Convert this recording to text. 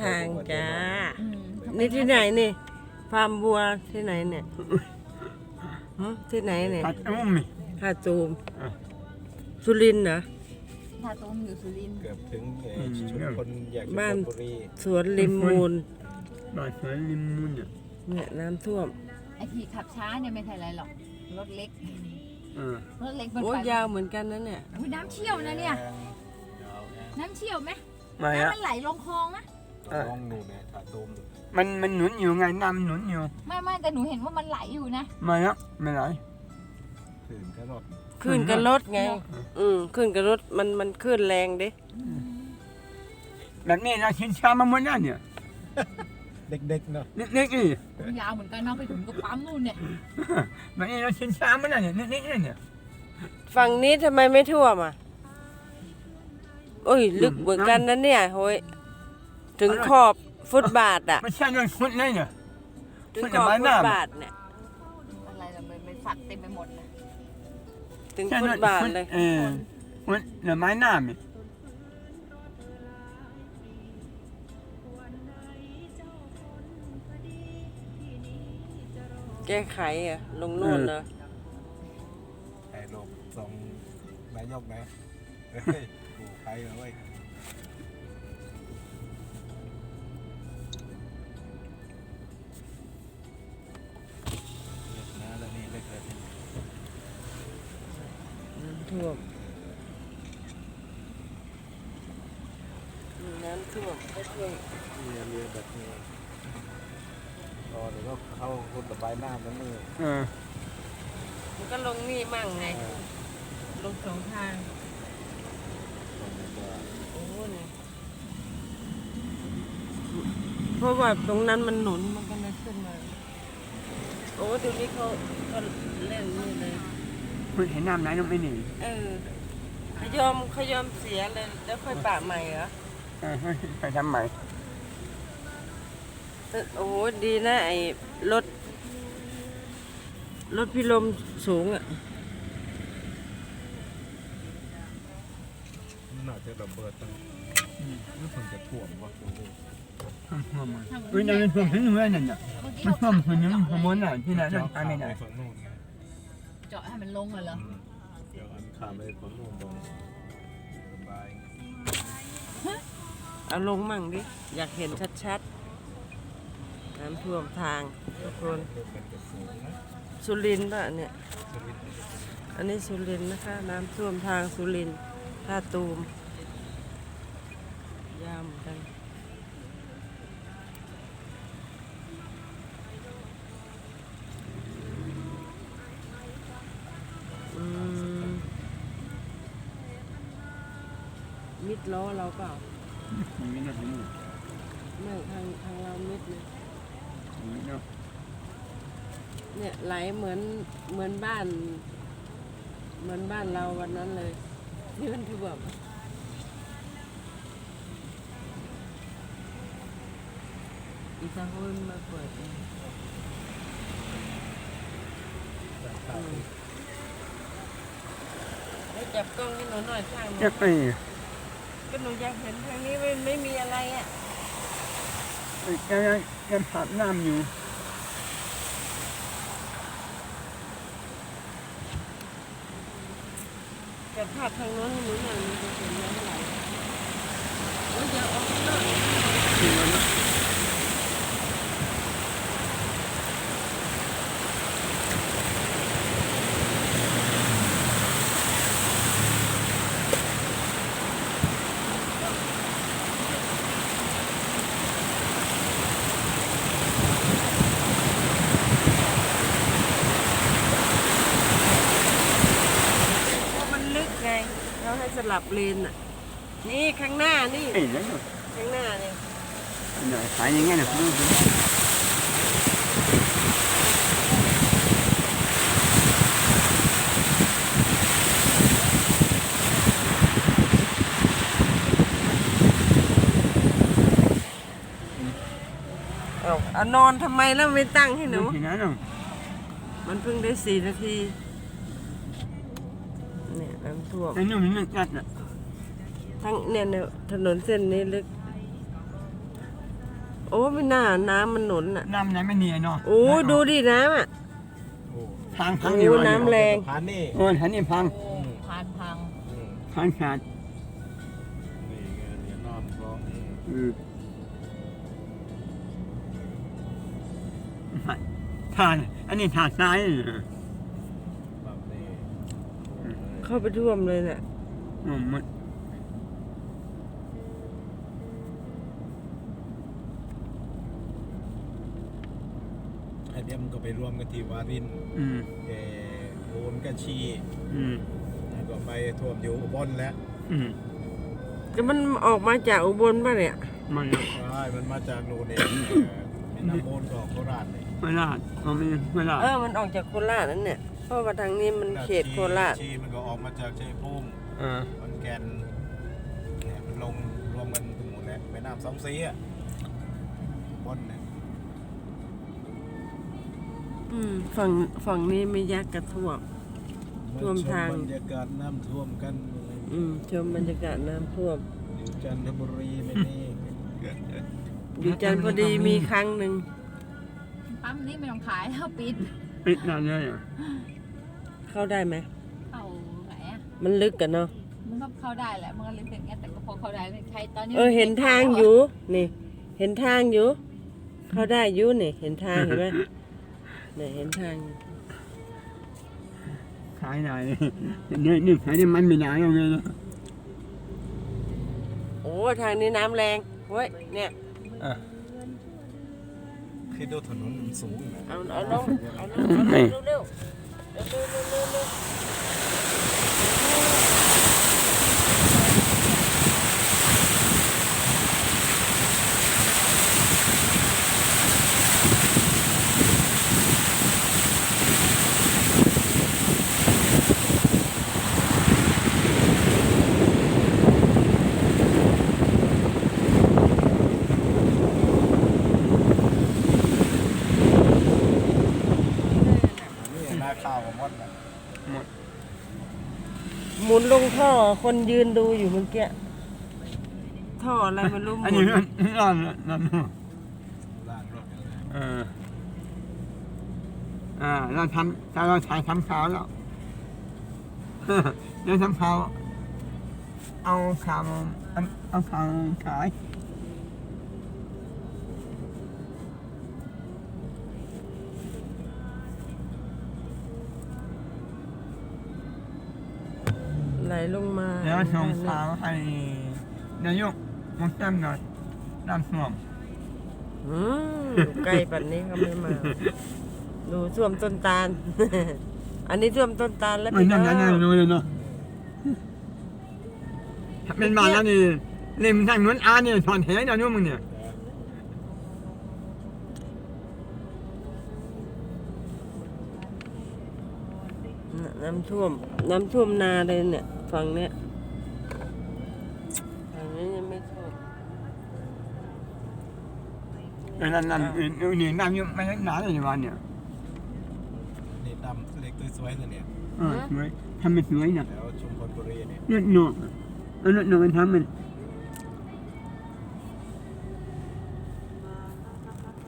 ทางจ้า อืมทำไมนี่ที่ไหนนี่ฟาร์มบัวที่ไหนเนี่ยฮะที่ไหนเนี่ยตัดอุ้มนี่ท่าตูมอะ สุรินทร์เหรอ ทาตุ้มอยู่สุรินทร์เกือบถึงเอ่ออืมชุมพลอยากชุมบ้านพลบุรีสวนริมมูลบ้านสวนริมมุนเนี่ยเนี่ยน้ำท่วม ไอที่ขับช้าเนี่ยไม่ใช่อะไรหรอก รถเล็ก เออรถเล็กมันโอ้ไปยาวเหมือนกันนะเนี่ย อุ๊ยน้ำเชี่ยวนะเนี่ยยาวแอน้ำเชี่ยวไหมไม่อะน้ำมันไหลลงคลองนะะ ลองดูเนี่ยถาตูมมันมันหนุนอยู่ไงน้ำหนุนอยู่ไม่ไม่แต่หนูเห็นว่ามันไหลอยู่นะไม่อะไม่ไหล ถึงก็รถขึ้นกับรถไงเหรออืมขึ้นกับรถมันมันขึ้นแรงดิแบบนี้นะชินชามาหมดแล้วเนี่ยเด็กๆเนาะเล็กๆนี่ยาวเหมือนกันเนาะไปถึงก็ปั๊มนู่นเนี่ยแบบนี้เราชินชามาแล้วเนี่ยเล็กๆเนี่ยฝั่งนี้ทำไมไม่ท่วมอะโอ้ย ลึกเหมือนกันนะเนี่ยโหย ถึงขอบฟุตบาทอะไม่ใช่เรื่องฟุตเลยเนี่ย ถึงมันขจะอบมาฟุหน้าตบาทเนี่ยอะไรล่ะมันมันฝักเต็มไปหมดเลยถึงใช่ฟุตเรื่องบาทฟุตเลยเออฟุตเดี๋ยวไม้หน้ามีแก้ไขอะลงนู่นเลยไอ้ลมสองนายกนะเฮ้ยกูไปแล้วเว้ย ท่วมน้ำท่วมก็ท่วมเรือเรือแบบนี้รอเดี๋ยวก็เข้าคุณระบายน้ำแล้วมือเออมันก็ลงนี่มั่งไงเออลงสองทางคนมันจะโอ้เนี่ยเพราะว่าตรงนั้นมันหนุนมันก็เลยขึ้นมา โอ้เดี๋ยวนี้เขาเขาเล่นนี่เลย คุณเห็นน้ำไหนลงไปนี่เออขยอมขยอมเสียเลยแล้วค่อยปะใหม่เหรอเออไปทำใหม่แต่โอ้โหดีนะไอ้รถรถพิลมสูงอะน่าจะระเบิดตั้งนี่เพิ่งจะท่วมวะกูเฮ้ยนั่นท่วมถึงเมื่อนั่นน่ะเมื่อกี้มันเราท่วมถึงยังขโมยน่ะที่ไหนนั่นตายไม่ได้ ฝั่งนู้นไงเจาะให้มันลงเลยเหรอเดี๋ยวอันขามไปฝั่งนู้นตรงระบายเอาลงมั่งดิ อยากเห็นชัดๆ น้ำท่วมทางทุกคน สุรินทร์ป่ะเนี่ย อันนี้สุรินทร์นะคะ น้ำท่วมทางสุรินทร์ท่าตูมยาวเหมือนกัน มิดล้อเราเปล่าไม่ได้ถึงไม่ทางทางเรามิดเลยนี่เนาะเนี่ยไหลเหมือนเหมือนบ้าน เหมือนบ้านเราวันนั้นเลยที่มันท่วมอีสานเขามาเปิดเองให้จับกล้องให้หนูหน่อยข้างหนูจะไป ก็หนูอยากเห็นทางนี้ไม่ไม่มีอะไรอะยังยังยังผับน้ำอยู่จับภาพทางโน้นให้หนูหน่อยมันจะเห็นน้ำไหลโอ้ยอย่าออกข้างนอก เพราะมันลึกไงเรา ให้สลับเลนอะ นี่ข้างหน้านี่ เอ้ยนั่นข้างหน้าเนี่ยน่ะขายยังไงน่ะดูดูเอาเอานอนทำไมแล้วไม่ตั้งให้หนู ที่นั่นน่ะมันเพิ่งได้สี่นาทีเนี่ยน้ำ ท่วมไอ้นู่นนี่กัดน่ะทั้งเนี่ยเนี่ยถนนเส้นนี้ลึก โอ้ไม่น่าน้ำมันหนุนอะน้ำไหนไม่มีเนาะโอ้ดูดิน้ำอะโอ้พังพังโอ้นี่วะน้ำแรงพันนี่โอ้ยอันนี้พังโอ้พานพังอืมพังขาดนี่ไงเหรียญนอนคล้องนี่อืมทานอันนี้ทางซ้ายนี่แบบนี้ เข้าไปท่วมเลยน่ะอืมมันไอเดียมันก็ไปรวมกันที่วารินอืมเออโอนกระชีอืมแล้วก็ไปท่วมอยู่อุบลแล้วอืมก็มันออกมาจากอุบลป่ะเนี่ย มันใช่มันมาจากโนนเองเออแม่น้ำมูลก็โคราชเลยไม่ได้เอาไม่ไม่ได้เออ มันออกจากโคราชนั่นเนี่ย เพราะว่าทางนี้มันเขตโคราชชีมันก็ออกมาจากชัยภูมิเออขอนแก่นเนี่ยมันลงรวมกันตรงหมดแล้วแม่น้ำสองสีอะบนเนี่ยอืมฝั่งฝั่งนี้ไม่ยักกระท่วม ท่วมทาง บรรยากาศน้ำท่วมกันอืมชมบรรยากาศน้ำท่วม อยู่จันทบุรีไม่นี่อยู่จันทบุรีมีครั้งหนึ่ง ปั๊มนี้ไม่ต้องขายแล้วปิดปิดนานเลยอะเข้าได้ไหม เข้าไหนอะมันลึกกันเนาะ มันก็เข้าได้แหละมันก็เลยเป็นอย่างเงี้ยแต่ก็พอเข้าได้ไม่ใครตอนนี้เออ เห็นทางอยู่ นี่ เห็นทางอยู่ เข้าได้อยู่นี่ เห็นทางเห็นไหมเนี่ยเห็นทางอยู่ขายได้เลยเนี่ยนี่ขายได้มันไม่ได้ยังไงนะโอ้ ทางนี้น้ำแรง เว้ย เนี่ย อะ คือดูถนนมันสูงนะ เอาเอาลงเอาลงเอาลงเร็วเร็วเร็วเร็วเร็วเร็วเร็วนี่นาข้าวกับมดนะ หมุนลงท่อ คนยืนดูอยู่เมื่อกี้ท่ออะไรไม่รู้หอันมุนี้นนั่นนั่นนั่นล่างรถกันเลยเอออ่าเราทำถ้าเราถ่ายทำข่าวแล้วเราทำข่าวเอาข่าวเอาเอาข่าวขาย ลลงมาแล้วส่งข่าวให้นายกมุสลิมหน่อยน้ำท่วมอืมอยู่ใกล้ปันนี้เขาไม่มา ดูท่วมต้นตาล อันนี้ท่วมต้นตาลแล้วไม่พี่นั่น้นองนั่นรู้เลยเนาะถ้าเป็นบ้านแล้วนี่เล่มทางนู้นอาเนี่ยถอนแหนะนู้นมึงเนี่ยน้ำท่วม น้ำท่วมนาเลยเนี่ย ฝั่งเนี้ยฝั่งนี้ยังไม่ท่วมเออนั่นนั่นนี่น้ำยังไม่หนาเลยในวันเนี่ยนี่ดำเล็กสวยๆเลยเนี่ยเออสวยทำเป็นสวยเนี่ยแล้วชุมพลบุรีเนี่ยเลือดหนวกเออเลือดหนวกมันทำมัน